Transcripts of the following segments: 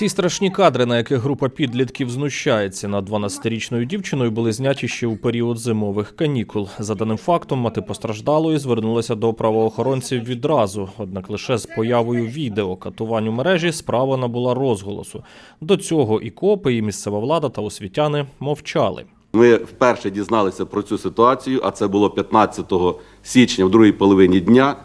Ці страшні кадри, на яких група підлітків знущається над 12-річною дівчиною, були зняті ще у період зимових канікул. За даним фактом, мати постраждалої звернулася до правоохоронців відразу. Однак лише з появою відео катувань у мережі справа набула розголосу. До цього і копи, і місцева влада та освітяни мовчали. Ми вперше дізналися про цю ситуацію, а це було 15 січня, в другій половині дня.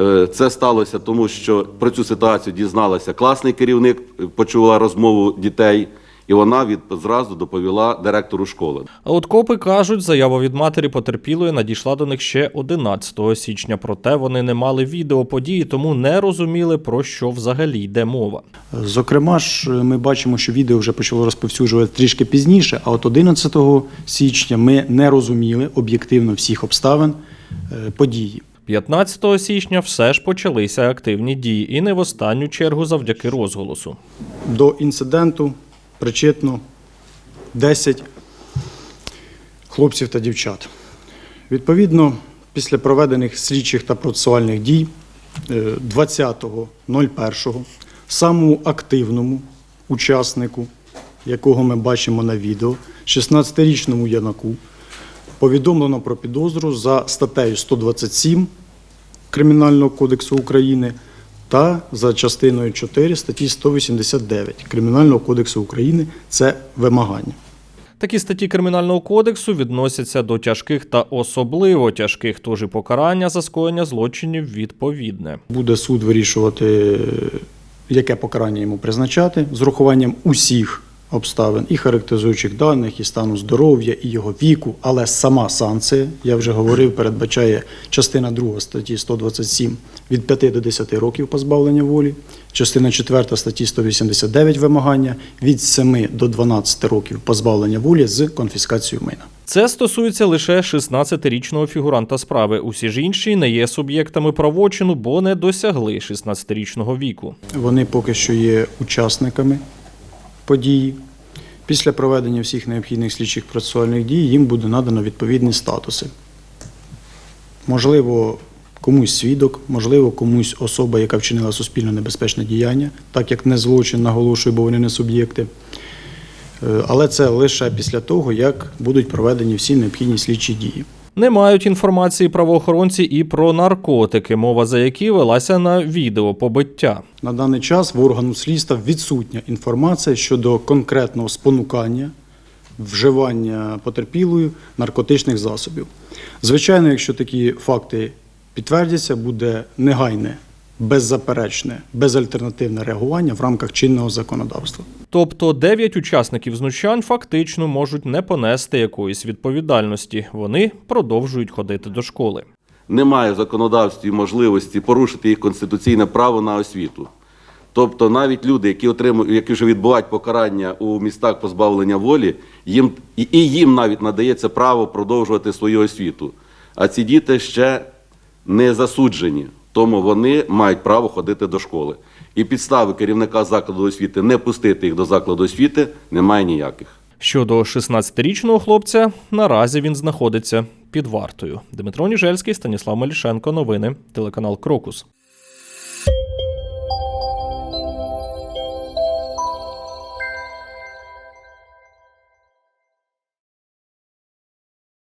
Е, Це сталося тому, що про цю ситуацію дізналася класний керівник, е, почула розмову дітей, і вона від зразу доповіла директору школи. А от копи кажуть, заява від матері потерпілої надійшла до них ще 11 січня. Проте вони не мали відео події, тому не розуміли про що взагалі йде мова. Зокрема ж, ми бачимо, що відео вже почало розповсюджувати трішки пізніше, а от 11 січня ми не розуміли об'єктивно всіх обставин е, події. 15 січня все ж почалися активні дії, і не в останню чергу завдяки розголосу. До інциденту причетно 10 хлопців та дівчат. Відповідно, після проведених слідчих та процесуальних дій е, 20.01 самому активному учаснику, якого ми бачимо на відео, 16-річному Янаку, повідомлено про підозру за статтею 127 Кримінального кодексу України та за частиною 4 статті 189 Кримінального кодексу України це вимагання. Такі статті кримінального кодексу відносяться до тяжких та особливо тяжких, тож і покарання за скоєння злочинів відповідне. Буде суд вирішувати, яке покарання йому призначати з урахуванням усіх обставин і характеризуючих даних, і стану здоров'я, і його віку. Але сама санкція, я вже говорив, передбачає частина 2 статті 127 від 5 до 10 років позбавлення волі, частина 4 статті 189 вимагання від 7 до 12 років позбавлення волі з конфіскацією майна. Це стосується лише 16-річного фігуранта справи. Усі ж інші не є суб'єктами правочину, бо не досягли 16-річного віку. Вони поки що є учасниками події. Після проведення всіх необхідних слідчих процесуальних дій їм буде надано відповідні статуси. Можливо, комусь свідок, можливо, комусь особа, яка вчинила суспільно небезпечне діяння, так як не злочин, наголошую, бо вони не суб'єкти. Е, Але це лише після того, як будуть проведені всі необхідні слідчі дії. Не мають інформації правоохоронці і про наркотики, мова за які велася на відео побиття. На даний час в органу слідства відсутня інформація щодо конкретного спонукання вживання потерпілою наркотичних засобів. Звичайно, якщо такі факти підтвердяться, буде негайне, беззаперечне, безальтернативне реагування в рамках чинного законодавства. Тобто дев'ять учасників знущань фактично можуть не понести якоїсь відповідальності. Вони продовжують ходити до школи. Немає в законодавстві можливості порушити їх конституційне право на освіту. Тобто навіть люди, які отримують, які вже відбувають покарання у містах позбавлення волі, їм і і їм навіть надається право продовжувати свою освіту. А ці діти ще не засуджені, тому вони мають право ходити до школи. І підстави керівника закладу освіти не пустити їх до закладу освіти немає ніяких. Щодо 16-річного хлопця, наразі він знаходиться під вартою. Дмитро Ніжельський, Станіслав Малішенко. Новини, телеканал Крокус.